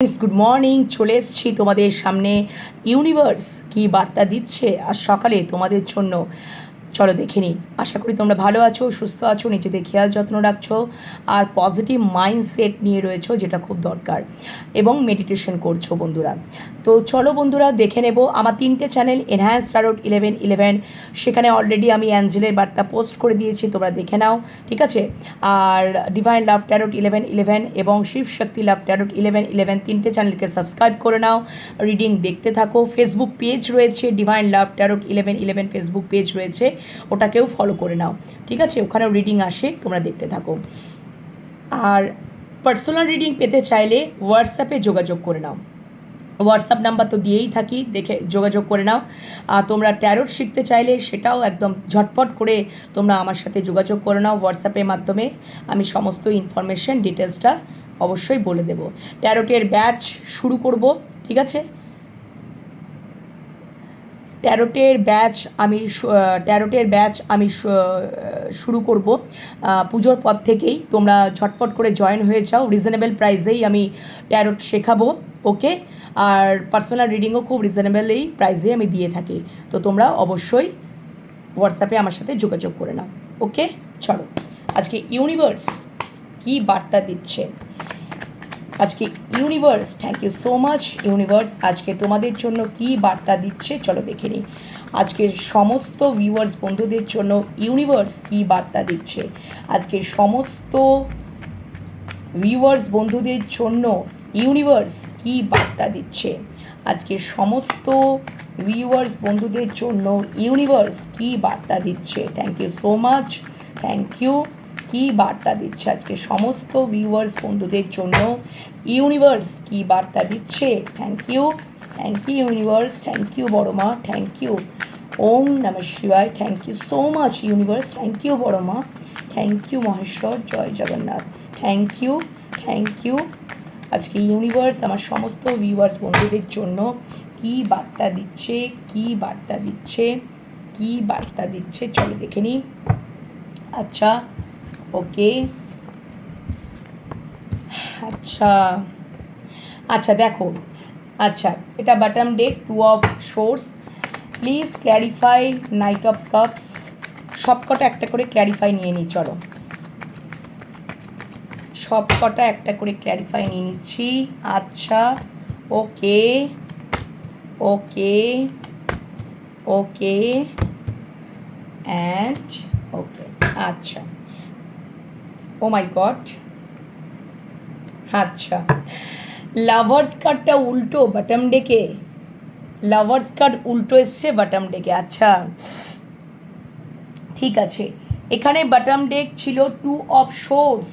Good morning চলে এসছি তোমাদের সামনে ইউনিভার্স কি বার্তা দিচ্ছে আর সকালে তোমাদের জন্য। চলো দেখে নিই। আশা করি তোমরা ভালো আছো, সুস্থ আছো, নিজেদের খেয়াল যত্ন রাখছো আর পজিটিভ মাইন্ডসেট নিয়ে রয়েছো, যেটা খুব দরকার, এবং মেডিটেশন করছ বন্ধুরা। তো চলো বন্ধুরা, দেখে নেব। আমার তিনটে channel enhance tarot eleven eleven সেখানে অলরেডি আমি অ্যাঞ্জেলের বার্তা পোস্ট করে দিয়েছি, তোমরা দেখে নাও, ঠিক আছে? আর divine love tarot eleven eleven এবং Shiv Shakti love tarot eleven eleven তিনটে চ্যানেলকে সাবস্ক্রাইব করে নাও। রিডিং দেখতে থাকো। ফেসবুক পেজ রয়েছে divine love tarot eleven eleven Facebook page রয়েছে। ওটাকেও ফলো করে নাও। ঠিক আছে? ওখানেও রিডিং আসে, তোমরা দেখতে থাকো। আর পার্সোনাল রিডিং পেতে চাইলে হোয়াটসঅ্যাপে যোগাযোগ করে নাও। হোয়াটসঅ্যাপ নাম্বার তো দিয়েই থাকি, দেখে যোগাযোগ করে নাও। আর তোমরা ট্যারোট শিখতে চাইলে সেটাও একদম ঝটপট করে তোমরা আমার সাথে যোগাযোগ করে নাও হোয়াটসঅ্যাপের মাধ্যমে। আমি সমস্ত ইনফরমেশন ডিটেলসটা অবশ্যই বলে দেবো। ট্যারোটের ব্যাচ শুরু করব, ঠিক আছে? ট্যারোটের ব্যাচ আমি ট্যারোটের ব্যাচ আমি শুরু করব পুজোর পর থেকেই। তোমরা ঝটপট করে জয়েন হয়ে যাও। রিজনেবল প্রাইসেই আমি ট্যারোট শেখাবো ওকে আর পার্সোনাল রিডিংও খুব রিজনেবলেই প্রাইসে আমি দিয়ে থাকি। তো তোমরা অবশ্যই হোয়াটসঅ্যাপে আমার সাথে যোগাযোগ করে নাও ওকে চলো, আজকে ইউনিভার্স কী বার্তা দিচ্ছে? আজকে universe thank you so much universe আজকে তোমাদের জন্য কি বার্তা দিচ্ছে, চলো দেখে নিই। আজকের সমস্ত ভিউয়ার্স বন্ধুদের জন্য ইউনিভার্স কি বার্তা দিচ্ছে? আজকে সমস্ত ভিউয়ার্স বন্ধুদের জন্য ইউনিভার্স কি বার্তা দিচ্ছে? আজকে সমস্ত ভিউয়ার্স বন্ধুদের জন্য ইউনিভার্স কি বার্তা দিচ্ছে? Thank you so much thank you কি বার্তা দিচ্ছে আজকে? সমস্ত ভিউয়ার্স বন্ধুদের জন্য ইউনিভার্স কি বার্তা দিচ্ছে? Thank you thank you universe thank you বড় মা thank you Om Namah Shivaya thank you so much universe thank you বড় মা thank you Maheshwar, Joy Jagannath. Thank you thank you আজকে ইউনিভার্স আমার সমস্ত ভিউয়ার্স বন্ধুদের জন্য কি বার্তা দিচ্ছে? কি বার্তা দিচ্ছে? কি বার্তা দিচ্ছে? চলো দেখে নিই। আচ্ছা ওকে। আচ্ছা। আচ্ছা দেখো। আচ্ছা এটা bottom deck two of swords please clarify knight of cups সব কটা একটা করে ক্ল্যারিফাই নিয়ে নিই চলো। সব কটা একটা করে ক্ল্যারিফাই নিয়ে নিচ্ছি। আচ্ছা ওকে। ওকে। ওকে। And okay. আচ্ছা। ও মাই গড আচ্ছা। লাভার্স কার্ডটা উল্টো বাটাম ডেকে। লাভার্স কার্ড উল্টো এসছে বাটাম ডেকে। আচ্ছা। ঠিক আছে। এখানে বাটাম ডেক ছিল two of swords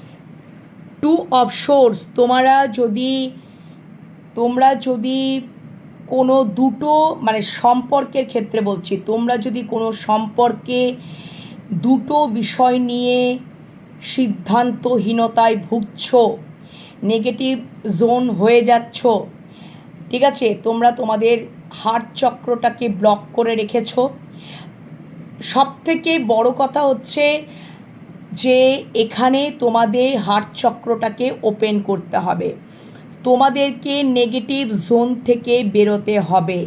two of swords তোমরা যদি তোমরা যদি কোনো দুটো মানে সম্পর্কের ক্ষেত্রে বলছি, তোমরা যদি কোনো সম্পর্কে দুটো বিষয় নিয়ে সিদ্ধান্তহীনতায় ভুগছ নেগেটিভ জোন হয়ে যাচ্ছ। ঠিক আছে, তোমরা তোমাদের হার্ট চক্রটাকে ব্লক করে রেখেছ। সব থেকে বড় কথা হচ্ছে যে, এখানে তোমাদের হার্ট চক্রটাকে ওপেন করতে হবে। তোমাদেরকে নেগেটিভ জোন থেকে বেরোতে হবে।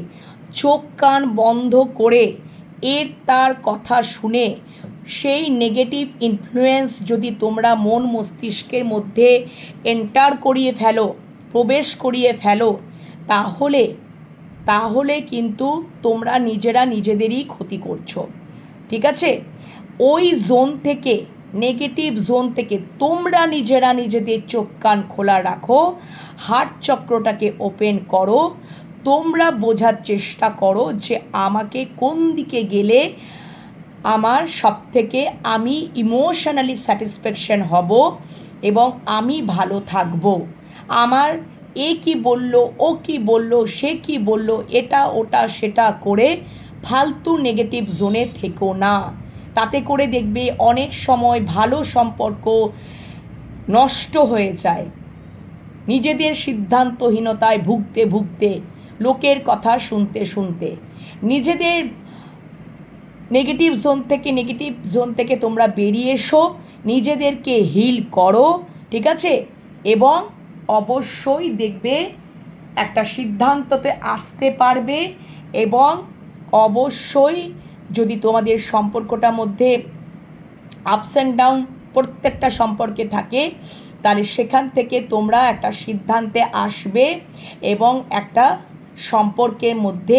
চোখ কান বন্ধ করে এর তার কথা শুনে সেই নেগেটিভ ইনফ্লুয়েন্স যদি তোমরা মন মস্তিষ্কের মধ্যে এন্টার করিয়ে ফেলো, প্রবেশ করিয়ে ফেলো, তাহলে তাহলে কিন্তু তোমরা নিজেরা নিজেদেরই ক্ষতি করছ। ঠিক আছে? ওই জোন থেকে নেগেটিভ জোন থেকে তোমরা নিজেরা নিজেদের চোখ কান খোলা রাখো হার্ট চক্রটাকে ওপেন করো, তোমরা বোঝার চেষ্টা করো যে আমাকে কোন দিকে গেলে আমার সব থেকে আমি ইমোশনালি স্যাটিসফ্যাকশন হব এবং আমি ভালো থাকব। আমার এ কি বলল, ও কি বলল, সে কি বলল, এটা, ওটা, সেটা করে ফালতু নেগেটিভ জোনে থেকো না। তাতে করে দেখবে অনেক সময় ভালো সম্পর্ক নষ্ট হয়ে যায়। নিজেদের সিদ্ধান্তহীনতায় ভুগতে ভুগতে, লোকের কথা শুনতে শুনতে। নিজেদের নেগেটিভ জোন থেকে নেগেটিভ জোন থেকে তোমরা বেরিয়ে এসো, নিজেদেরকে হিল করো, ঠিক আছে? এবং অবশ্যই দেখবে একটা সিদ্ধান্ততে আসতে পারবে এবং অবশ্যই যদি তোমাদের সম্পর্কটার মধ্যে আপস অ্যান্ড ডাউন প্রত্যেকটা সম্পর্কে থাকে, তাহলে সেখান থেকে তোমরা একটা সিদ্ধান্তে আসবে এবং একটা সম্পর্কের মধ্যে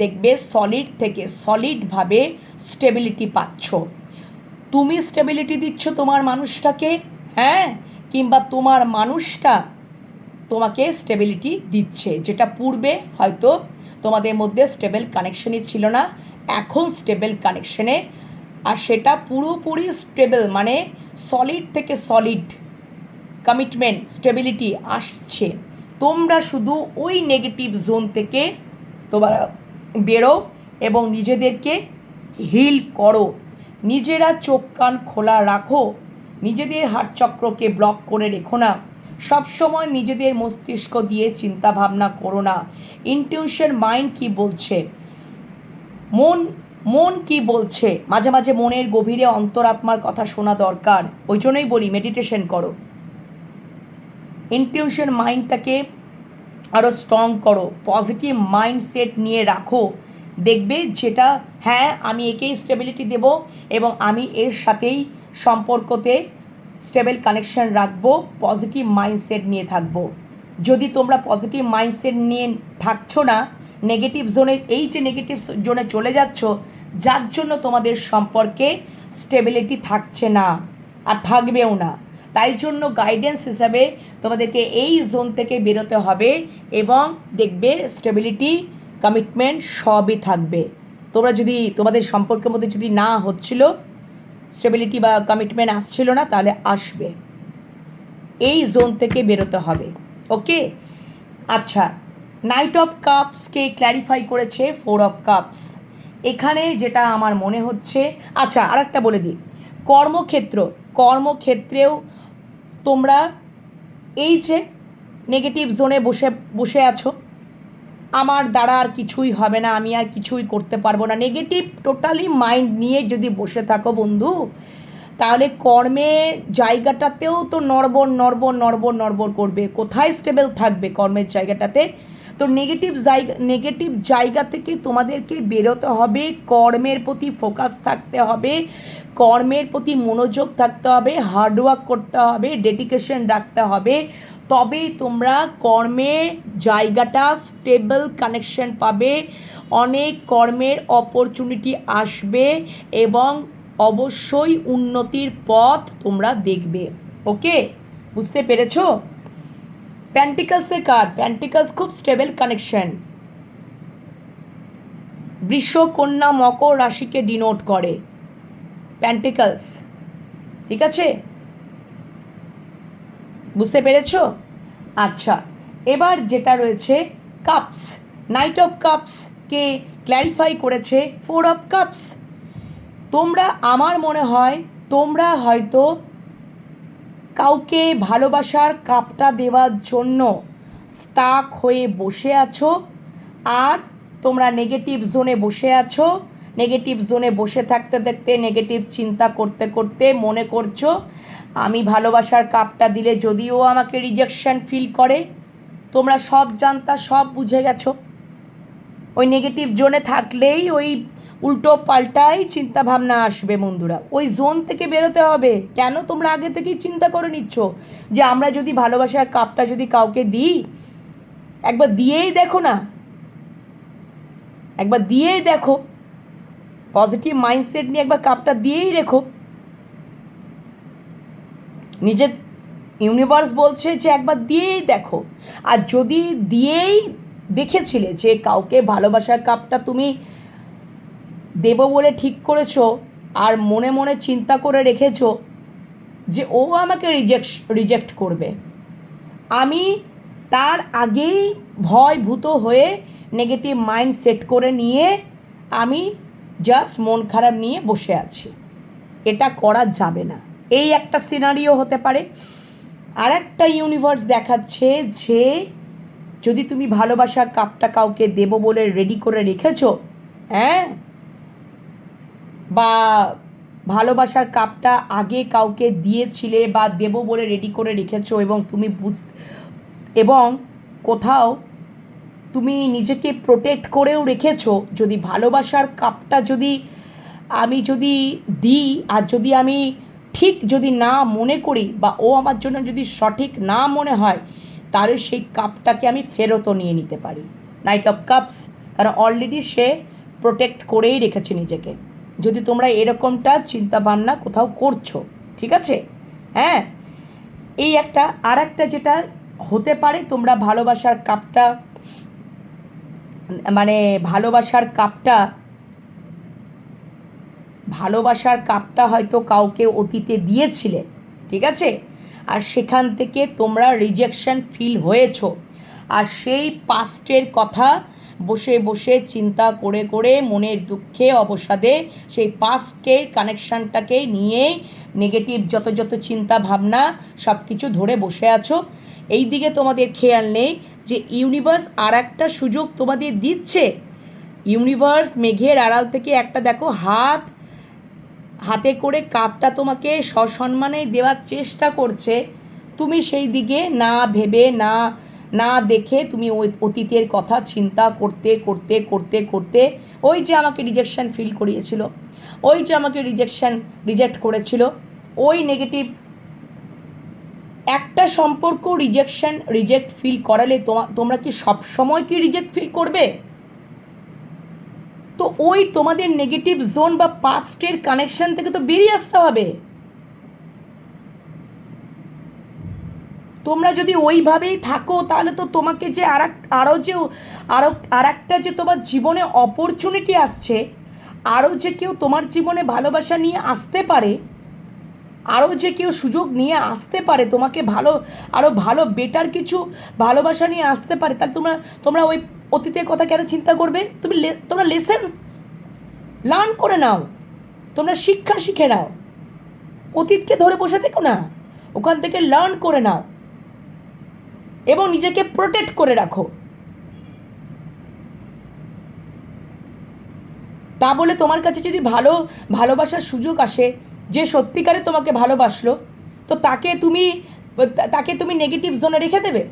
দেখবে সলিড থেকে সলিডভাবে স্টেবিলিটি পাচ্ছ। তুমি স্টেবিলিটি দিচ্ছ তোমার মানুষটাকে হ্যাঁ? কিংবা তোমার মানুষটা তোমাকে স্টেবিলিটি দিচ্ছে। যেটা পূর্বে হয়তো তোমাদের মধ্যে স্টেবল কানেকশনই ছিল না, এখন স্টেবল কানেকশনে আর সেটা পুরোপুরি স্টেবল মানে সলিড থেকে সলিড কমিটমেন্ট স্টেবিলিটি আসছে। তোমরা শুধু ওই নেগেটিভ জোন থেকে তোমরা বেরো এবং নিজেদেরকে হিল করো। নিজেরা চোখ কান খোলা রাখো। নিজেদের হাটচক্রকে ব্লক করে রেখো না। সবসময় নিজেদের মস্তিষ্ক দিয়ে চিন্তা ভাবনা করো না। ইনটিউশন মাইন্ড কি বলছে? মন মন কি বলছে? মাঝে মাঝে মনের গভীরে অন্তরাত্মার কথা শোনা দরকার। ওই জন্যই বলি মেডিটেশন করো। ইনটিউশন মাইন্ডটাকে আরও স্ট্রং করো পজিটিভ মাইন্ডসেট নিয়ে রাখো। দেখবে যেটা হ্যাঁ আমি একেই স্টেবিলিটি দেব এবং আমি এর সাথেই সম্পর্কতে স্টেবল কানেকশন রাখব পজিটিভ মাইন্ডসেট নিয়ে থাকব। যদি তোমরা পজিটিভ মাইন্ডসেট নিয়ে থাকছো না নেগেটিভ জোনে এই যে নেগেটিভ জোনে চলে যাচ্ছ, যার জন্য তোমাদের সম্পর্কে স্টেবিলিটি থাকছে না, আর থাকবেও না। তাই জন্য গাইডেন্স হিসাবে তোমাদেরকে এই জোন থেকে বেরোতে হবে এবং দেখবে স্টেবিলিটি কমিটমেন্ট সবই থাকবে। তোমরা যদি তোমাদের সম্পর্কের মধ্যে যদি না হচ্ছিল স্টেবিলিটি বা কমিটমেন্ট আসছিল না, তাহলে আসবে। এই জোন থেকে বেরোতে হবে ওকে আচ্ছা নাইট অফ কাপসকে ক্ল্যারিফাই করেছে ফোর অফ কাপস এখানে যেটা আমার মনে হচ্ছে আচ্ছা আরেকটা বলে দিই। কর্মক্ষেত্র, কর্মক্ষেত্রেও তোমরা এই যে নেগেটিভ জোনে বসে বসে আছো, আমার দ্বারা আর কিছুই হবে না, আমি আর কিছুই করতে পারব না। নেগেটিভ টোটালি মাইন্ড নিয়ে যদি বসে থাকো বন্ধু, তাহলে কর্মে জায়গাটাতেও তো নড়বড় নড়বড় নড়বড় নড়বড় করবে। কোথায় স্টেবল থাকবে কর্মের জায়গাটাতে? তো নেগেটিভ জায়গা নেগেটিভ জায়গা থেকে তোমাদেরকে বেরোতে হবে, কর্মের প্রতি ফোকাস থাকতে হবে, কর্মের প্রতি মনোযোগ থাকতে হবে হার্ডওয়ার্ক করতে হবে ডেডিকেশন রাখতে হবে। তবেই তোমরা কর্মের জায়গাটা স্টেবল কানেকশন পাবে, অনেক কর্মের অপরচুনিটি আসবে এবং অবশ্যই উন্নতির পথ তোমরা দেখবে। ওকে বুঝতে পেরেছ? প্যান্টিকাসের কার্ড প্যান্টিকাস খুব স্টেবল কানেকশন বৃষ কন্যা মকর রাশিকে ডিনোট করে। প্যান্টিকালস ঠিক আছে? বুঝতে পেরেছ? আচ্ছা এবার যেটা রয়েছে কাপস নাইট অফ কাপসকে ক্ল্যারিফাই করেছে ফোর অফ কাপস তোমরা, আমার মনে হয়, তোমরা হয়তো কাউকে ভালোবাসার কাপটা দেওয়ার জন্য স্টাক হয়ে বসে আছো? আর তোমরা নেগেটিভ জোনে বসে আছো? নেগেটিভ জোনে বসে থাকতে থাকতে নেগেটিভ চিন্তা করতে করতে মনে করছ, আমি ভালোবাসার কাপটা দিলে যদিও আমাকে রিজেকশন ফিল করে, তোমরা সব জানতা, সব বুঝে গেছো। ওই নেগেটিভ জোনে থাকলেই ওই উল্টো পাল্টাই চিন্তা ভাবনা আসবে বন্ধুরা। ওই জোন থেকে বেরোতে হবে। কেন তোমরা আগে থেকেই চিন্তা করে নিচ্ছ? যে আমরা যদি ভালোবাসার কাপটা যদি কাউকে দিই, একবার দিয়েই দেখো না। একবার দিয়েই দেখো। পজিটিভ মাইন্ডসেট নিয়ে একবার কাপটা দিয়েই রেখো। নিজের ইউনিভার্স বলছে যে একবার দিয়েই দেখো। আর যদি দিয়েই দেখেছিলে যে কাউকে ভালোবাসার কাপটা তুমি দেবো বলে ঠিক করেছ আর মনে মনে চিন্তা করে রেখেছো যে ও আমাকে রিজেক্ট রিজেক্ট করবে। আমি তার আগেই ভয় ভূত হয়ে নেগেটিভ মাইন্ড সেট করে নিয়ে আমি জাস্ট মন খারাপ নিয়ে বসে আছি। এটা করা যাবে না। এই একটা সিনারিও হতে পারে। আর একটা ইউনিভার্স দেখাচ্ছে যে যদি তুমি ভালোবাসার কাপটা কাউকে দেবো বলে রেডি করে রেখেছো হ্যাঁ? বা ভালোবাসার কাপটা আগে কাউকে দিয়েছিলে বা দেবো বলে রেডি করে রেখেছো এবং তুমি বুঝ এবং কোথাও তুমি নিজেকে প্রোটেক্ট করেও রেখেছো, যদি ভালোবাসার কাপটা যদি আমি যদি দিই আর যদি আমি ঠিক যদি না মনে করি বা ও আমার জন্য যদি সঠিক না মনে হয়, তাহলে সেই কাপটাকে আমি ফেরতও নিয়ে নিতে পারি। নাইট অফ কাপস কারণ অলরেডি সে প্রোটেক্ট করেই রেখেছে নিজেকে। যদি তোমরা এরকমটা চিন্তা ভাবনা কোথাও করছ, ঠিক আছে? হ্যাঁ? এই একটা আর একটা যেটা হতে পারে, তোমরা ভালোবাসার কাপটা মানে ভালোবাসার কাপটা ভালোবাসার কাপটা হয়তো কাউকে অতীতে দিয়েছিলে, ঠিক আছে? আর সেখান থেকে তোমরা রিজেকশন ফিল হয়েছো। আর সেই পাস্টের কথা বসে বসে চিন্তা করে করে মনের দুঃখে অবসাদে সেই পাস্টের কানেকশানটাকে নিয়েই নেগেটিভ যত যত চিন্তা ভাবনা সব কিছু ধরে বসে আছো। এই দিকে তোমাদের খেয়াল নেই যে ইউনিভার্স আর একটা সুযোগ তোমাদের দিচ্ছে। ইউনিভার্স মেঘের আড়াল থেকে একটা দেখো হাত, হাতে করে কাপটা তোমাকে সসম্মানে দেওয়ার চেষ্টা করছে। তুমি সেই দিকে না ভেবে না না দেখে তুমি ওই অতীতের কথা চিন্তা করতে করতে করতে করতে ওই যে আমাকে রিজেকশন ফিল করিয়েছিল, ওই যে আমাকে রিজেকশন রিজেক্ট করেছিল, ওই নেগেটিভ একটা সম্পর্ক রিজেকশন রিজেক্ট ফিল করালে তোমা, তোমরা কি সব সময় কি রিজেক্ট ফিল করবে? তো ওই তোমাদের নেগেটিভ জোন বা পাস্টের কানেকশন থেকে তো বেরিয়ে আসতে হবে। তোমরা যদি ওইভাবেই থাকো, তাহলে তো তোমাকে যে আর আরও যে আরও আর একটা যে তোমার জীবনে অপরচুনিটি আসছে আরও যে কেউ তোমার জীবনে ভালোবাসা নিয়ে আসতে পারে আরও যে কেউ সুযোগ নিয়ে আসতে পারে, তোমাকে ভালো আরও ভালো বেটার কিছু ভালোবাসা নিয়ে আসতে পারে, তাহলে তোমরা তোমরা ওই অতীতের কথা কেন চিন্তা করবে? তুমি তোমরা লেসেন লার্ন করে নাও, তোমরা শিক্ষা শিখে নাও, অতীতকে ধরে বসে থেকো না, ওখান থেকে লার্ন করে নাও। এবং নিজেকে প্রোটেক্ট করে রাখো। তা বলে তোমার কাছে যদি ভালো, ভালোবাসার সুযোগ আসে, যে সত্যিকারে তোমাকে ভালোবাসলো, তো তাকে তুমি তাকে তুমি নেগেটিভ জোনে রেখে দেবে?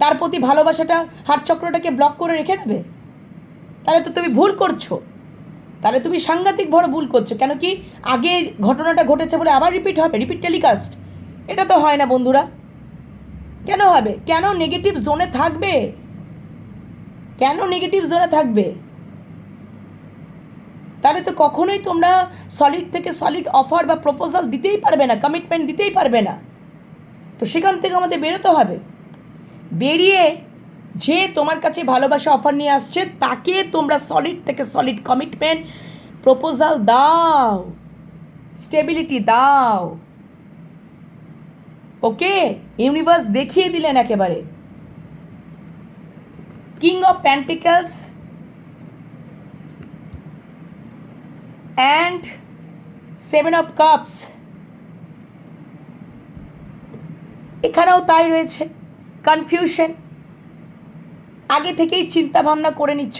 তার প্রতি ভালোবাসাটা হাটচক্রটাকে ব্লক করে রেখে দেবে? তাহলে তো তুমি ভুল করছ। তাহলে তুমি সাংঘাতিক বড় ভুল করছ। কেন কি, আগে ঘটনাটা ঘটেছে বলে আবার রিপিট হবে রিপিট টেলিকাস্ট এটা তো হয় না বন্ধুরা। কেন হবে? কেন নেগেটিভ জোনে থাকবে? কেন নেগেটিভ জোনে থাকবে? তাহলে তো কখনোই তোমরা সলিড থেকে সলিড অফার বা প্রপোজাল দিতেই পারবে না কমিটমেন্ট দিতেই পারবে না। তো সেখান থেকে আমাদের বেরোতে হবে। বেরিয়ে যে তোমার কাছে ভালোবাসা অফার নিয়ে আসছে, তাকে তোমরা সলিড থেকে সলিড কমিটমেন্ট প্রপোজাল দাও। স্টেবিলিটি দাও। ওকে ইউনিভার্স দেখিয়ে দিলেন একেবারে। King of pentacles and seven of cups এখানেও তাই রয়েছে কনফিউশন আগে থেকেই চিন্তা ভাবনা করে নিচ্ছ।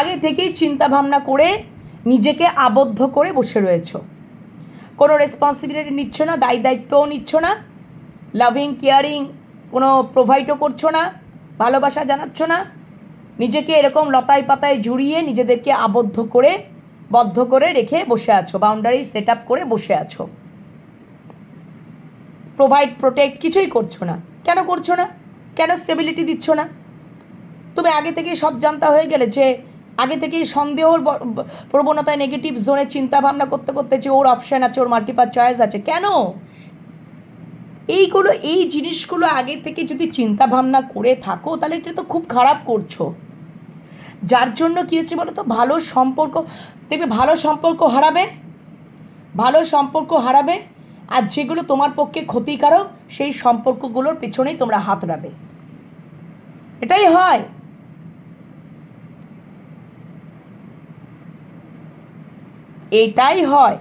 আগে থেকেই চিন্তা ভাবনা করে নিজেকে আবদ্ধ করে বসে রয়েছ। কোনো রেসপন্সিবিলিটি নিচ্ছ না, দায়ী দায়িত্বও নিচ্ছ না লাভিং কেয়ারিং কোনো প্রোভাইডও করছ না, ভালোবাসা জানাচ্ছ না, নিজেকে এরকম লতায় পাতায় জুড়িয়ে নিজেদেরকে আবদ্ধ করে, বদ্ধ করে রেখে বসে আছো বাউন্ডারি সেট আপ করে বসে আছো। প্রোভাইড প্রোটেক্ট কিছুই করছ না। কেন করছ না? কেন স্টেবিলিটি দিচ্ছ না? তুমি আগে থেকেই সব জানতা হয়ে গেলে যে আগে থেকেই সন্দেহর প্রবণতায় নেগেটিভ জোনে চিন্তা ভাবনা করতে করতে যে ওর অপশান আছে, ওর মাল্টিপার চয়েস আছে, কেন? এইগুলো, এই জিনিসগুলো আগে থেকে যদি চিন্তা ভাবনা করে থাকো, তাহলে এটা তো খুব খারাপ করছ। যার জন্য কী হচ্ছে বলো তো ভালো সম্পর্ক, দেখবে ভালো সম্পর্ক হারাবে, ভালো সম্পর্ক হারাবে, আর যেগুলো তোমার পক্ষে ক্ষতিকারক, সেই সম্পর্কগুলোর পেছনেই তোমরা হাত রাবে। এটাই হয়। এটাই হয়।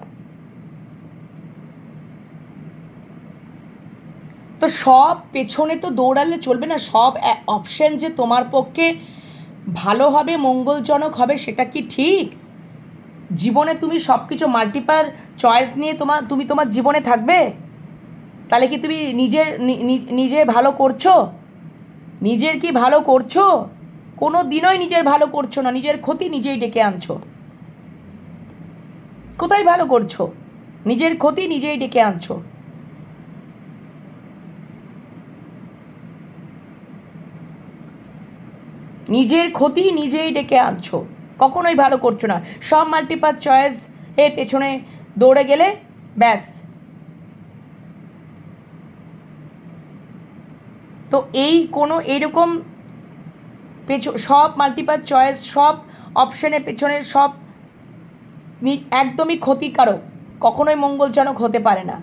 তো সব পেছনে তো দৌড়ালে চলবে না, সব অপশন যে তোমার পক্ষে ভালো হবে, মঙ্গলজনক হবে, সেটা কি ঠিক? জীবনে তুমি সব কিছু মাল্টিপাল চয়েস নিয়ে তোমার তুমি তোমার জীবনে থাকবে? তাহলে কি তুমি নিজের নিজে ভালো করছ? নিজের কি ভালো করছ? কোনো দিনই নিজের ভালো করছ না, নিজের ক্ষতি নিজেই ডেকে আনছো। কোথায় ভালো করছ? নিজের ক্ষতি নিজেই ডেকে আনছো। নিজের ক্ষতি নিজেই ডেকে আনছো। কখনোই ভালো করছ না। সব মাল্টিপার চয়েস এর পেছনে দৌড়ে গেলে ব্যাস। তো এই কোনো এরকম পেছ সব মাল্টিপার চয়েস সব অপশনের পেছনে সব একদমই ক্ষতিকারক, কখনোই মঙ্গলজনক হতে পারে না।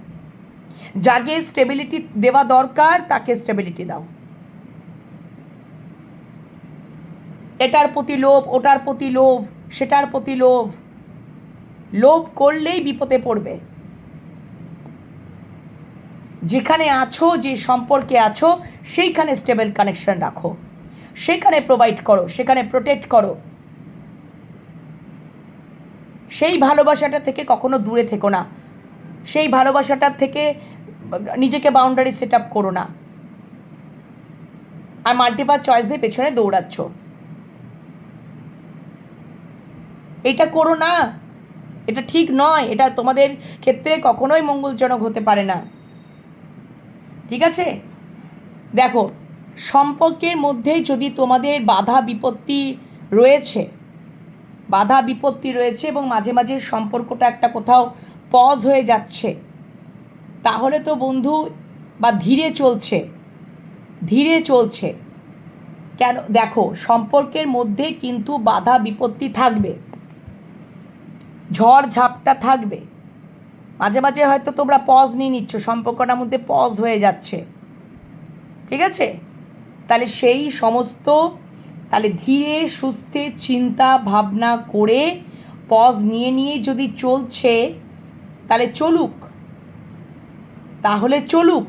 যাকে স্টেবিলিটি দেওয়া দরকার, তাকে স্টেবিলিটি দাও। এটার প্রতি লোভ, ওটার প্রতি লোভ, সেটার প্রতি লোভ। লোভ করলেই বিপদে পড়বে। যেখানে আছো, যে সম্পর্কে আছো, সেইখানে স্টেবল কানেকশন রাখো। সেখানে প্রোভাইড করো, সেখানে প্রোটেক্ট করো। সেই ভালোবাসাটা থেকে কখনো দূরে থেকো না। সেই ভালোবাসাটার থেকে নিজেকে বাউন্ডারি সেট আপ করো না। আর মাল্টিপাল চয়েসের পেছনে দৌড়াচ্ছ। এটা করো না। এটা ঠিক নয়। এটা তোমাদের ক্ষেত্রে কখনোই মঙ্গলজনক হতে পারে না। ঠিক আছে? দেখো, সম্পর্কের মধ্যে যদি তোমাদের বাধা বিপত্তি রয়েছে বাধা বিপত্তি রয়েছে এবং মাঝে মাঝে সম্পর্কটা একটা কোথাও পজ হয়ে যাচ্ছে। তাহলে তো বন্ধু, বা ধীরে চলছে ধীরে চলছে। কেন, দেখো, সম্পর্কের মধ্যে কিন্তু বাধা বিপত্তি থাকবে। ঝড়, ঝাপটা থাকবে। মাঝে মাঝে হয়তো তোমরা পজ নিয়ে নিচ্ছ, সম্পর্কটার মধ্যে পজ হয়ে যাচ্ছে। ঠিক আছে? তাহলে সেই সমস্ত তাহলে ধীরে, সুস্থে চিন্তা, ভাবনা করে পজ নিয়ে নিয়ে যদি চলছে, তাহলে চলুক। তাহলে চলুক।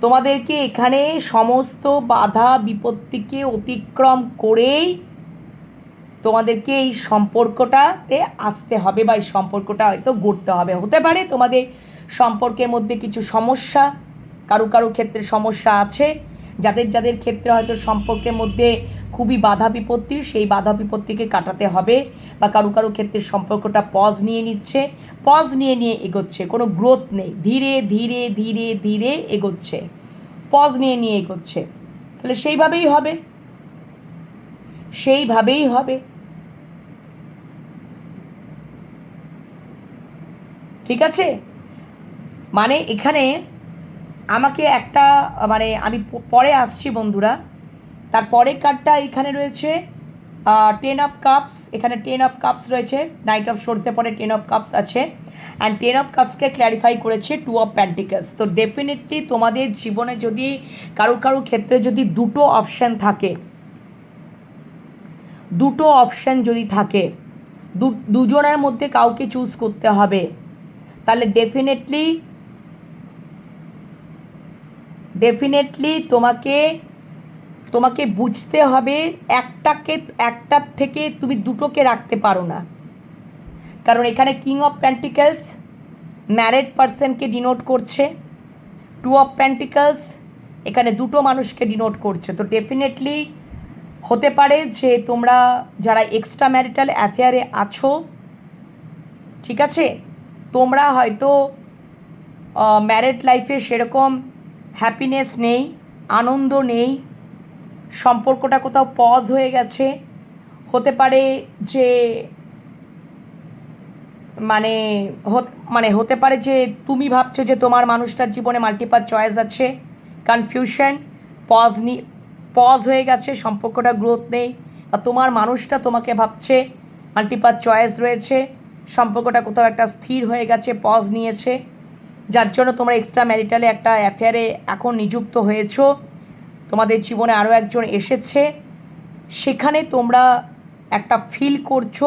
তোমাদেরকে এখানে সমস্ত বাধা বিপত্তিকে অতিক্রম করেই তোমাদেরকে এই সম্পর্কটাতে আসতে হবে বা এই সম্পর্কটা হয়তো গড়তে হবে। হতে পারে তোমাদের সম্পর্কের মধ্যে কিছু সমস্যা কারও কারও ক্ষেত্রে সমস্যা আছে। যাদের যাদের ক্ষেত্রে হয়তো সম্পর্কের মধ্যে খুবই বাধা বিপত্তি, সেই বাধা বিপত্তিকে কাটাতে হবে বা কারও কারও ক্ষেত্রে সম্পর্কটা পজ নিয়ে নিচ্ছে। পজ নিয়ে নিয়ে এগোচ্ছে, কোনো গ্রোথ নেই। ধীরে ধীরে ধীরে ধীরে এগোচ্ছে। পজ নিয়ে নিয়ে এগোচ্ছে। তাহলে সেইভাবেই হবে। সেইভাবেই হবে। ঠিক আছে? মানে এখানে আমাকে একটা মানে আমি পরে আসছি বন্ধুরা। তার পরের কার্ডটা এখানে রয়েছে টেন অফ কাপস এখানে টেন অফ কাপস রয়েছে নাইট অফ সোর্সে পরে টেন অফ কাপস আছে। অ্যান্ড টেন অফ কাপসকে ক্ল্যারিফাই করেছে টু অফ প্যান্টিকালস তো ডেফিনেটলি তোমাদের জীবনে যদি, কারও কারও ক্ষেত্রে যদি দুটো অপশান থাকে, দুটো অপশান যদি থাকে দুজনের মধ্যে কাউকে চুজ করতে হবে, তাহলে ডেফিনেটলি ডেফিনেটলি তোমাকে তোমাকে বুঝতে হবে একটাকে, একটার থেকে তুমি দুটোকে রাখতে পারো না। কারণ এখানে কিং অফ প্যান্টিকেলস ম্যারেড পার্সনকে ডিনোট করছে। টু অফ প্যান্টিকেলস এখানে দুটো মানুষকে ডিনোট করছে। তো ডেফিনেটলি হতে পারে যে তোমরা যারা এক্সট্রা ম্যারিটাল অ্যাফেয়ারে আছো, ঠিক আছে? তোমরা হয়তো ম্যারেড লাইফে সেরকম হ্যাপিনেস নেই, আনন্দ নেই, সম্পর্কটা কোথাও পজ হয়ে গেছে। হতে পারে যে মানে মানে হতে পারে যে তুমি ভাবছ যে তোমার মানুষটার জীবনে মাল্টিপাল চয়েস আছে কনফিউশন পজ নি পজ হয়ে গেছে, সম্পর্কটা গ্রোথ নেই, বা তোমার মানুষটা তোমাকে ভাবছে মাল্টিপাল চয়েস রয়েছে, সম্পর্কটা কোথাও একটা স্থির হয়ে গেছে পজ নিয়েছে। যার জন্য তোমরা এক্সট্রা ম্যারিটালে একটা অ্যাফেয়ারে এখন নিযুক্ত হয়েছো। তোমাদের জীবনে আরও একজন এসেছে। সেখানে তোমরা একটা ফিল করছ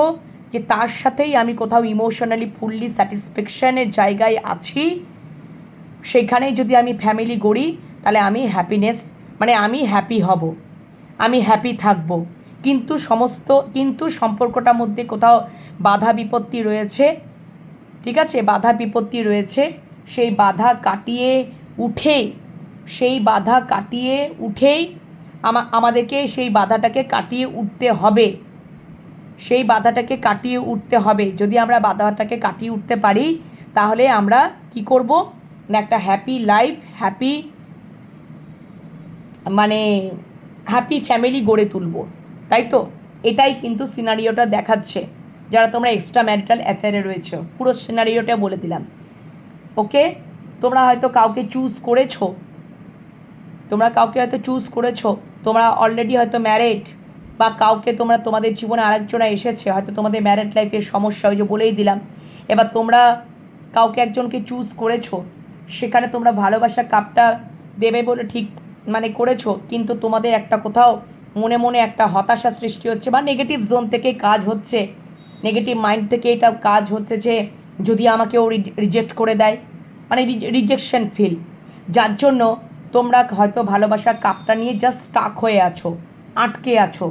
যে তার সাথেই আমি কোথাও ইমোশনালি ফুললি স্যাটিসফ্যাকশানের জায়গায় আছি। সেখানেই যদি আমি ফ্যামিলি গড়ি, তাহলে আমি হ্যাপিনেস মানে আমি হ্যাপি হব। আমি হ্যাপি থাকব। কিন্তু সমস্ত, কিন্তু সম্পর্কটার মধ্যে কোথাও বাধা বিপত্তি রয়েছে। ঠিক আছে? বাধা বিপত্তি রয়েছে। সেই বাধা কাটিয়ে উঠেই সেই বাধা কাটিয়ে উঠেই আমা, আমাদেরকে সেই বাধাটাকে কাটিয়ে উঠতে হবে। সেই বাধাটাকে কাটিয়ে উঠতে হবে। যদি আমরা বাধাটাকে কাটিয়ে উঠতে পারি, তাহলে আমরা কি করব? না একটা হ্যাপি লাইফ হ্যাপি মানে হ্যাপি ফ্যামিলি গড়ে তুলব। তাই তো? এটাই কিন্তু সিনারিওটা দেখাচ্ছে। যারা তোমরা এক্সট্রা ম্যারিটাল অ্যাফেয়ারে রয়েছে, পুরো সিনারিওটা বলে দিলাম। ওকে তোমরা হয়তো কাউকে চুজ করেছ। তোমরা কাউকে হয়তো চুজ করেছ। তোমরা অলরেডি হয়তো ম্যারেড বা কাউকে তোমরা তোমাদের জীবনে আরেকজনা এসেছে, হয়তো তোমাদের ম্যারেড লাইফের সমস্যা ওই যে বলেই দিলাম। এবার তোমরা কাউকে একজনকে চুজ করেছ, সেখানে তোমরা ভালোবাসা কাপটা দেবে বলে ঠিক মানে করেছ, কিন্তু তোমাদের একটা কোথাও মনে মনে একটা হতাশা সৃষ্টি হচ্ছে বা নেগেটিভ জোন থেকে কাজ হচ্ছে। নেগেটিভ মাইন্ড থেকে এটা কাজ হচ্ছে যে যদি আমাকে ও রিজেক্ট করে দেয় মানে রিজেকশন ফিল যার জন্য তোমরা হয়তো ভালোবাসার কাপটা নিয়ে জাস্ট স্টাক হয়ে আছো, আটকে আছো,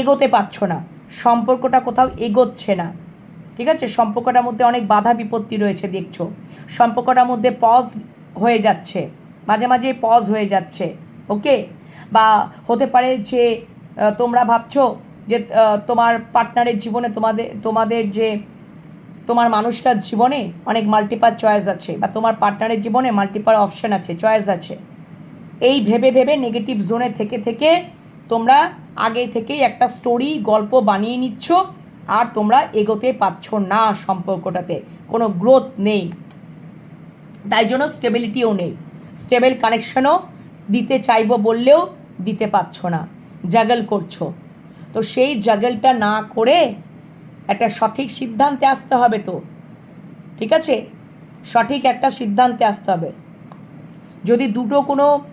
এগোতে পারছ না, সম্পর্কটা কোথাও এগোচ্ছে না, ঠিক আছে? সম্পর্কটার মধ্যে অনেক বাধা বিপত্তি রয়েছে, দেখছ? সম্পর্কটার মধ্যে পজ হয়ে যাচ্ছে, মাঝে মাঝে পজ হয়ে যাচ্ছে ওকে বা হতে পারে যে তোমরা ভাবছ যে তোমার পার্টনারের জীবনে তোমাদের তোমাদের যে তোমার মানুষটার জীবনে অনেক মাল্টিপাল চয়েস আছে বা তোমার পার্টনারের জীবনে মাল্টিপাল অপশান আছে চয়েস আছে। এই ভেবে ভেবে নেগেটিভ জোনে থেকে থেকে তোমরা আগে থেকেই একটা স্টোরি গল্প বানিয়ে নিচ্ছ আর তোমরা এগোতে পারছ না সম্পর্কটাতে। কোনো গ্রোথ নেই। তাই জন্য স্টেবিলিটিও নেই। স্টেবল কানেকশনও দিতে চাইব বললেও দিতে পারছ না। জাগল করছ। তো সেই জাগলটা না করে একটা সঠিক সিদ্ধান্তে আসতে হবে তো। ঠিক আছে? সঠিক একটা সিদ্ধান্তে আসতে হবে। যদি দুটো কোনো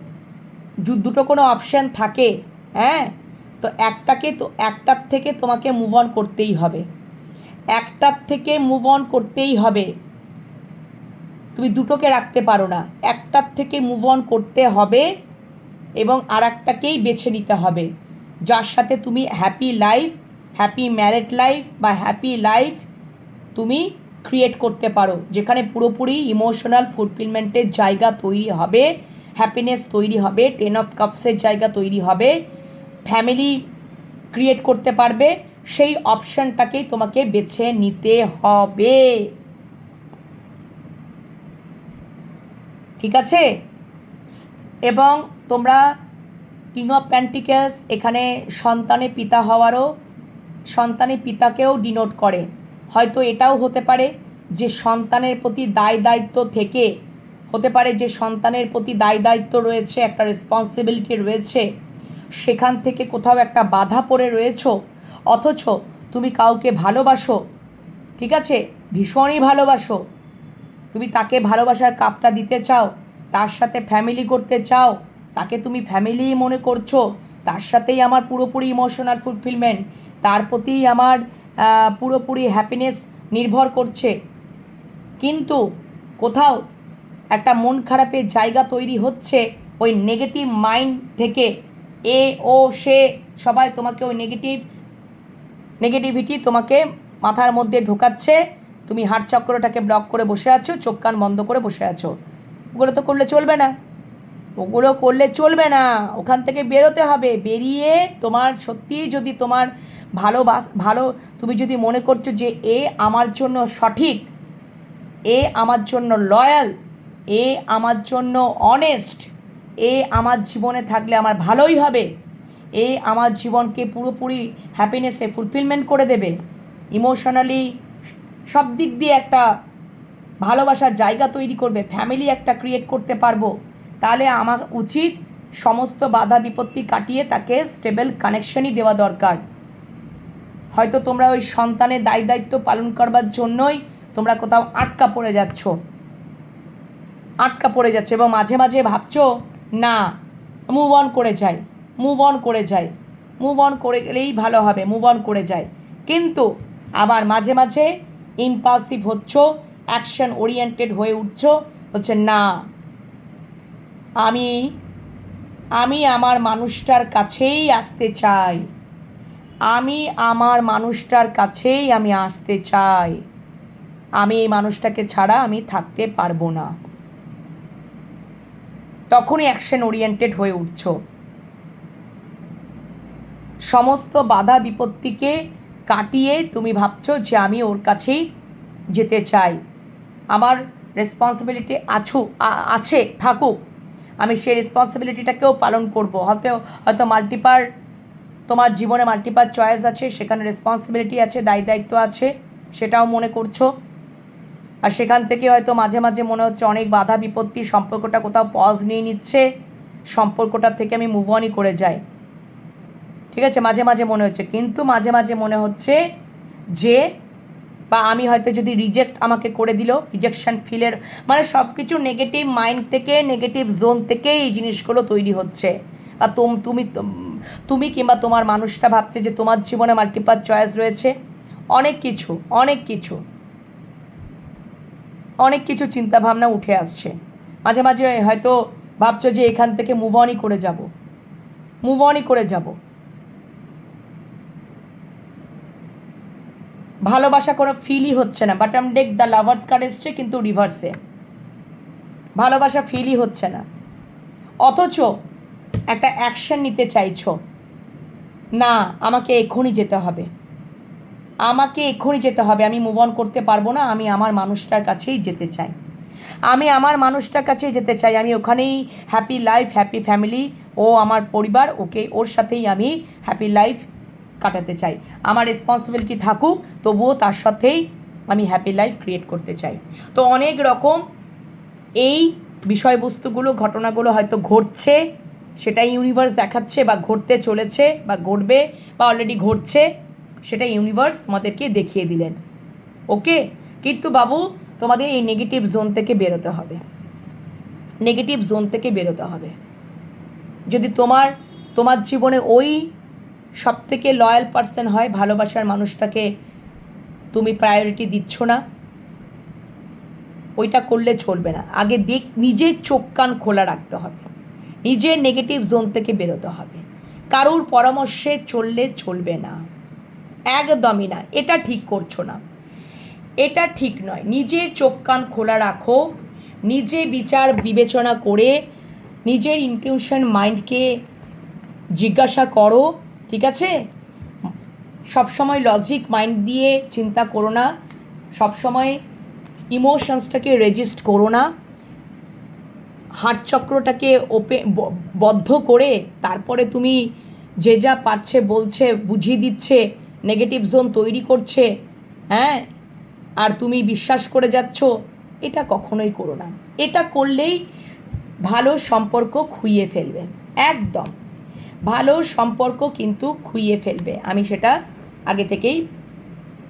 দুটো কোনো অপশান থাকে হ্যাঁ? তো একটাকে তো, একটার থেকে তোমাকে মুভ অন করতেই হবে। একটার থেকে মুভ অন করতেই হবে। তুমি দুটোকে রাখতে পারো না। একটার থেকে মুভ অন করতে হবে এবং আর একটাকেই বেছে নিতে হবে। যার সাথে তুমি happy life happy married life বা হ্যাপি লাইফ তুমি ক্রিয়েট করতে পারো। যেখানে পুরোপুরি ইমোশনাল ফুলফিলমেন্টের জায়গা তৈরি হবে হ্যাপিনেস তৈরি হবে টেন অফ কাপসের জায়গা তৈরি হবে ফ্যামিলি ক্রিয়েট করতে পারবে, সেই অপশানটাকেই তোমাকে বেছে নিতে হবে। ঠিক আছে? এবং তোমরা কিং অফ প্যান্টিকেলস এখানে সন্তানে পিতা হওয়ারও সন্তানের পিতাকেও ডিনোট করে। হয়তো এটাও হতে পারে যে সন্তানের প্রতি দায় দায়িত্ব থেকে হতে পারে যে সন্তানের প্রতি দায় দায়িত্ব রয়েছে, একটা রেসপন্সিবিলিটি রয়েছে, সেখান থেকে কোথাও একটা বাধা পড়ে রয়েছো, অথচ তুমি কাউকে ভালোবাসো, ঠিক আছে? ভীষণই ভালোবাসো। তুমি তাকে ভালোবাসার কাপটা দিতে চাও, তার সাথে ফ্যামিলি করতে চাও, তাকে তুমি ফ্যামিলি মনে করছ তার সাথেই আমার পুরোপুরি ইমোশনাল ফুলফিলমেন্ট তার প্রতি আমার পুরোপুরি হ্যাপিনেস নির্ভর করছে। কিন্তু কোথাও একটা মন খারাপের জায়গা তৈরি হচ্ছে ওই নেগেটিভ মাইন্ড থেকে। এ, ও, সে, সবাই তোমাকে ওই নেগেটিভ নেগেটিভিটি তোমাকে মাথার মধ্যে ঢোকাচ্ছে। তুমি হার্ট চক্রটাকে ব্লক করে বসে আছো, চোখ কান বন্ধ করে বসে আছো। ওগুলো তো করলে চলবে না। ওগুলো করলে চলবে না। ওখান থেকে বেরোতে হবে। বেরিয়ে তোমার সত্যিই যদি তোমার ভালোবাস ভালো তুমি যদি মনে করছ যে এ আমার জন্য সঠিক, এ আমার জন্য লয়াল এ আমার জন্য অনেস্ট এ আমার জীবনে থাকলে আমার ভালোই হবে, এ আমার জীবনকে পুরোপুরি হ্যাপিনেসে ফুলফিলমেন্ট করে দেবে। ইমোশনালি সব দিক দিয়ে একটা ভালোবাসার জায়গা তৈরি করবে। ফ্যামিলি একটা ক্রিয়েট করতে পারব। তাহলে আমার উচিত সমস্ত বাধা বিপত্তি কাটিয়ে তাকে স্টেবল কানেকশনই দেওয়া দরকার। হয়তো তোমরা ওই সন্তানের দায় দায়িত্ব পালন করবার জন্যই তোমরা কোথাও আটকা পড়ে যাচ্ছ। আটকা পড়ে যাচ্ছে এবং মাঝে মাঝে ভাবছ, না মুভ অন করে যাই মুভ অন করে যাই মুভ অন করে গেলেই ভালো হবে মুভ অন করে যাই। কিন্তু আবার মাঝে মাঝে ইম্পালসিভ হচ্ছ অ্যাকশন ওরিয়েন্টেড হয়ে উঠছ হচ্ছে না আমি আমি আমার মানুষটার কাছেই আসতে চাই। আমি আমার মানুষটার কাছেই আমি আসতে চাই। আমি এই মানুষটাকে ছাড়া আমি থাকতে পারব না। তখনই অ্যাকশন ওরিয়েন্টেড হয়ে উঠছো। সমস্ত বাধা বিপত্তিকে কাটিয়ে তুমি ভাবছ যে আমি ওর কাছেই যেতে চাই। আমার রেসপন্সিবিলিটি আছু আছে, থাকুক। আমি সেই রেসপন্সিবিলিটিটাকেও পালন করব। হয়তো হয়তো মাল্টিপার তোমার জীবনে মাল্টিপার চয়েস আছে, সেখানে রেসপন্সিবিলিটি আছে দায় দায়িত্ব আছে, সেটাও মনে করছ। আর সেখান থেকে হয়তো মাঝে মাঝে মনে হচ্ছে অনেক বাধা বিপত্তি সম্পর্কটা কোথাও পজ নিয়ে নিচ্ছে, সম্পর্কটা থেকে আমি মুভ অনই করে যাই। ঠিক আছে? মাঝে মাঝে মনে হচ্ছে। কিন্তু মাঝে মাঝে মনে হচ্ছে যে বা আমি হয়তো যদি রিজেক্ট আমাকে করে দিল রিজেকশন ফিলের মানে সব কিছু নেগেটিভ মাইন্ড থেকে নেগেটিভ জোন থেকে এই জিনিসগুলো তৈরি হচ্ছে। বা তোম, তুমি কিংবা তোমার মানুষটা ভাবছে যে তোমার জীবনে মাল্টিপার চয়েস রয়েছে। অনেক কিছু অনেক কিছু। অনেক কিছু চিন্তাভাবনা উঠে আসছে। মাঝে মাঝে হয়তো ভাবছ যে এখান থেকে মুভ অনই করে যাব। মুভ অনই করে যাব। ভালোবাসা কোনো ফিলই হচ্ছে না but um deck the lovers card এসছে কিন্তু রিভার্সে ভালোবাসা ফিলই হচ্ছে না। অথচ একটা অ্যাকশন নিতে চাইছো, না, আমাকে এক্ষুনি যেতে হবে। আমাকে এক্ষুনি যেতে হবে, আমি মুভ অন করতে পারব না, আমি আমার মানুষটার কাছেই যেতে চাই। আমি আমার মানুষটার কাছেই যেতে চাই, আমি ওখানেই হ্যাপি লাইফ হ্যাপি ফ্যামিলি ও আমার পরিবার, ওকে, ওর সাথেই আমি হ্যাপি লাইফ কাটাতে চাই। আমার রেসপন্সিবিলিটি থাকুক, তবুও তার সাথেই আমি হ্যাপি লাইফ ক্রিয়েট করতে চাই। তো অনেক রকম এই বিষয়বস্তুগুলো, ঘটনাগুলো হয়তো ঘটছে সেটা ইউনিভার্স দেখাচ্ছে বা ঘটতে চলেছে বা ঘটবে বা অলরেডি ঘটছে, সেটা ইউনিভার্স তোমাদেরকে দেখিয়ে দিলেন। ওকে কিন্তু বাবু, তোমাদের এই নেগেটিভ জোন থেকে বেরোতে হবে। নেগেটিভ জোন থেকে বেরোতে হবে। যদি তোমার তোমার জীবনে ওই সব থেকে লয়াল পার্সন হয় ভালোবাসার মানুষটাকে তুমি প্রায়োরিটি দিচ্ছ না। ওইটা করলে চলবে না। আগে দেখ নিজের চোখ কান খোলা রাখতে হবে। নিজের নেগেটিভ জোন থেকে বেরোতে হবে। কারুর পরামর্শে চললে চলবে না। একদমই না। এটা ঠিক করছ না। এটা ঠিক নয়। নিজে চোখ কান খোলা রাখো। নিজে বিচার বিবেচনা করে নিজের ইনটিউশন মাইন্ডকে জিজ্ঞাসা করো। ঠিক আছে? সবসময় লজিক মাইন্ড দিয়ে চিন্তা করো না। সবসময় ইমোশনসটাকে রেজিস্ট করো না। হাটচক্রটাকে ওপে ব- বদ্ধ করে তারপরে তুমি যে যা পারছে, বলছে, বুঝিয়ে দিচ্ছে নেগেটিভ জোন তৈরি করছে হ্যাঁ? আর তুমি বিশ্বাস করে যাচ্ছ, এটা কখনোই করো না। এটা করলেই ভালো সম্পর্ক খুইয়ে ফেলবে। একদম। ভালো সম্পর্ক কিন্তু খুইয়ে ফেলবে। আমি সেটা আগে থেকেই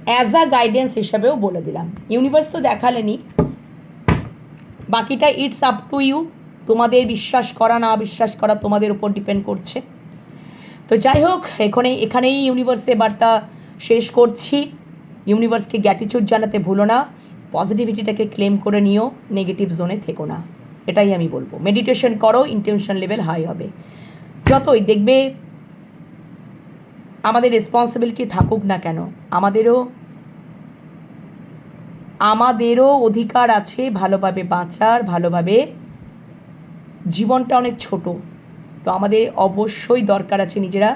অ্যাজ আ গাইডেন্স হিসাবেও বলে দিলাম। ইউনিভার্স তো দেখালেনি। বাকিটা ইটস আপ টু ইউ তোমাদের বিশ্বাস করা, না বিশ্বাস করা তোমাদের উপর ডিপেন্ড করছে। তো যাই হোক এখানে এখানেই ইউনিভার্সে বার্তা শেষ করছি। ইউনিভার্সকে গ্যাটিচিউড জানাতে ভুলো না। পজিটিভিটিটাকে ক্লেম করে নিও। নেগেটিভ জোনে থেকো না। এটাই আমি বলব। মেডিটেশন করো ইন্টেনশন লেভেল হাই হবে। যতই দেখবে আমাদের রেসপন্সিবিলিটি থাকুক না কেন, আমাদেরও আমাদেরও অধিকার আছে ভালোভাবে বাঁচার, ভালোভাবে জীবনটা অনেক ছোট। তো আমাদের অবশ্যই দরকার আছে নিজেরা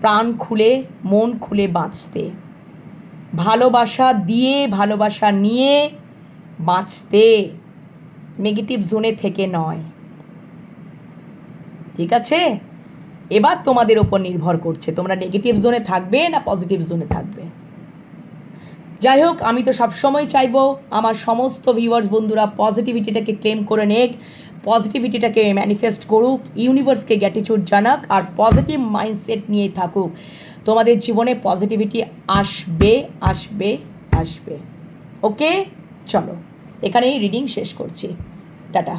প্রাণ খুলে, মন খুলে বাঁচতে। ভালোবাসা দিয়ে, ভালোবাসা নিয়ে বাঁচতে। নেগেটিভ জোনে থেকে নয়। ঠিক আছে? এবার তোমাদের ওপর নির্ভর করছে, তোমরা নেগেটিভ জোনে থাকবে না পজিটিভ জোনে থাকবে। যাই হোক, আমি তো সবসময় চাইব আমার সমস্ত ভিউয়ার্স বন্ধুরা পজিটিভিটিটাকে ক্লেম করে নেক পজিটিভিটিটাকে ম্যানিফেস্ট করুক ইউনিভার্সকে গ্যাটিচিউড জানাক, আর পজিটিভ মাইন্ডসেট নিয়েই থাকুক। তোমাদের জীবনে পজিটিভিটি আসবে আসবে আসবে। ওকে চলো, এখানেই রিডিং শেষ করছি। টাটা।